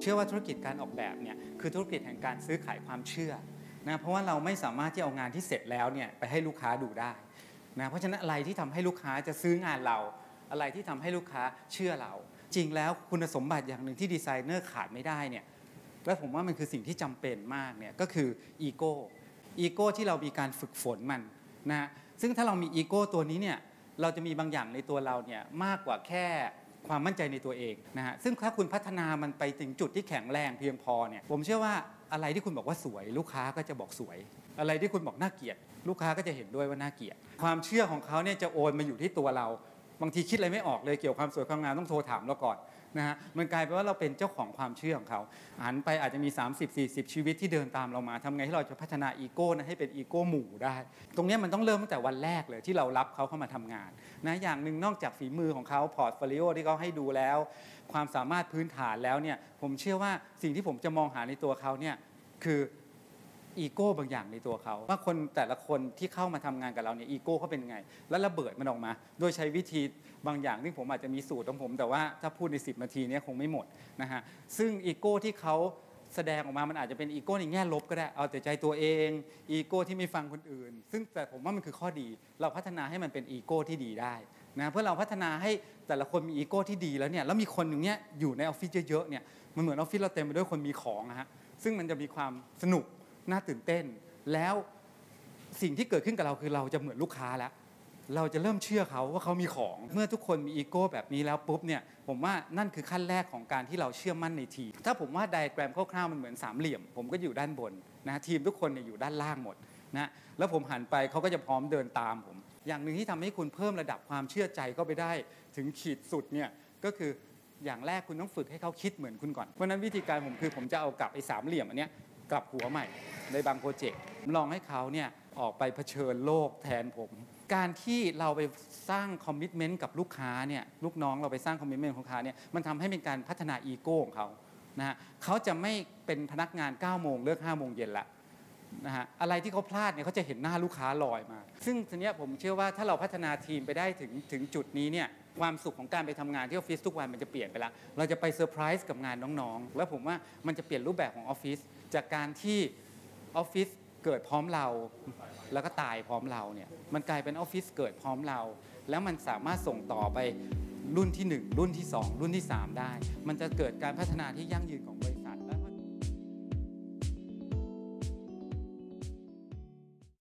เชื่อว่าธุรกิจการออกแบบเนี่ยคือธุรกิจแห่งการซื้อขายความเชื่อนะเพราะว่าเราไม่สามารถที่เอางานที่เสร็จแล้วเนี่ยไปให้ลูกค้าดูได้นะเพราะฉะนั้นอะไรที่ทำให้ลูกค้าจะซื้องานเรา อะไรที่ทำให้ลูกค้าเชื่อเรา จริงแล้วคุณสมบัติอย่างหนึ่งที่ดีไซเนอร์ขาดไม่ได้เนี่ยและผมว่ามันคือสิ่งที่จำเป็นมากเนี่ยก็คืออีโก้อีโก้ที่เรามีการฝึกฝนมันนะซึ่งถ้าเรามีอีโก้ตัวนี้เนี่ยเราจะมีบางอย่างในตัวเราเนี่ยมากกว่าแค่ ความมั่นใจในตัวเองนะฮะซึ่งถ้าคุณพัฒนามันไปถึงจุดที่แข็งแรงเพียงพอเนี่ยผมเชื่อว่าอะไรที่คุณบอกว่าสวย ลูกค้าก็จะบอกสวย อะไรที่คุณบอกน่าเกลียด ลูกค้าก็จะเห็นด้วยว่าน่าเกลียด ความเชื่อของเขาเนี่ยจะโอนมาอยู่ที่ตัวเรา บางทีคิดอะไรไม่ออกเลยเกี่ยวกับความสวยความงามต้องโทรถามเราก่อน นะฮะมันกลายเป็นว่าเราเป็นเจ้าของความเชื่อของเขาหันไปอาจจะมี 30-40 ชีวิตที่เดินตามเรามาทำไงให้เราจะพัฒนาอีโก้นะให้เป็นอีโก้หมู่ได้ ตรงนี้มันต้องเริ่มตั้งแต่วันแรกเลยที่เรารับเขาเข้ามาทำงานนะอย่างหนึ่งนอกจากฝีมือของเขาพอร์ตโฟลิโอที่เขาให้ดูแล้ว ความสามารถพื้นฐานแล้วเนี่ยผมเชื่อว่าสิ่งที่ผมจะมองหาในตัวเขาเนี่ยคือ อีโก้บางอย่างในตัวเขา ว่าคนแต่ละคนที่เข้ามาทำงานกับเราเนี่ยอีโก้เขาเป็นไง แล้วระเบิดมันออกมา โดยใช้วิธีบางอย่างที่ผมอาจจะมีสูตรของผม แต่ว่าถ้าพูดใน 10 นาทีนี้คงไม่หมดนะฮะซึ่งอีโก้ที่เขาแสดงออกมามันอาจจะเป็นอีโก้ในแง่ลบก็ได้ เอาแต่ใจตัวเอง อีโก้ที่ไม่ฟังคนอื่น ซึ่งแต่ผมว่ามันคือข้อดี เราพัฒนาให้มันเป็นอีโก้ที่ดีได้นะเพื่อเราพัฒนาให้แต่ละคนมีอีโก้ที่ดีแล้วเนี่ย แล้วมีคนอย่างเนี้ยอยู่ในออฟฟิศเยอะๆเนี่ย มันเหมือนออฟฟิศเราเต็มไปด้วยคนมีของนะฮะ ซึ่งมันจะมีความสนุก น่าตื่นเต้น แล้วสิ่งที่เกิดขึ้นกับเราคือเราจะเหมือนลูกค้าแล้ว เราจะเริ่มเชื่อเขาว่าเขามีของ เมื่อทุกคนมีอีโก้แบบนี้แล้วปุ๊บเนี่ยผมว่านั่นคือขั้นแรกของการที่เราเชื่อมั่นในทีมถ้าผมว่าไดอะแกรมคร่าวๆมันเหมือนสามเหลี่ยม ผมก็อยู่ด้านบนนะทีมทุกคนเนี่ยอยู่ด้านล่างหมดนะแล้วผมหันไปเขาก็จะพร้อมเดินตามผม อย่างหนึ่งที่ทำให้คุณเพิ่มระดับความเชื่อใจก็ไปได้ถึงขีดสุดเนี่ยก็คืออย่างแรกคุณต้องฝึกให้เขาคิดเหมือนคุณก่อน เพราะฉะนั้นวิธีการผมคือผมจะเอากลับไอ้สามเหลี่ยมอันเนี้ย กลับหัวใหม่ในบางโปรเจกต์ลองให้เขาเนี่ยออกไปเผชิญโลกแทนผม การที่เราไปสร้างคอมมิชเมนต์กับลูกค้าเนี่ยลูกน้องเราไปสร้างคอมมิชเมนต์ของลูกค้าเนี่ยมันทำให้เป็นการพัฒนาอีโก้ของเขานะฮะเขาจะไม่เป็นพนักงาน9ก้าโมงเลิก5้าโมงเย็นละนะฮะอะไรที่เขาพลาดเนี่ยเขาจะเห็นหน้าลูกค้าลอยมา ซึ่งทีเนี้ยผมเชื่อว่าถ้าเราพัฒนาทีมไปได้ถึงถึงจุดนี้เนี่ยความสุขของการไปทำงานที่ออฟฟิศทุกวันมันจะเปลี่ยนไปละเราจะไปเซอร์ไพรส์กับงานน้องๆ แล้วผมว่ามันจะเปลี่ยนรูปแบบของออฟฟิศ จากการที่ออฟฟิศเกิดพร้อมเรา แล้วก็ตายพร้อมเราเนี่ยมันกลายเป็นออฟฟิศเกิดพร้อมเรา แล้วมันสามารถส่งต่อไปรุ่นที่ 1 รุ่นที่ 2 รุ่นที่ 3 ได้ มันจะเกิดการพัฒนาที่ยั่งยืนของบริษัท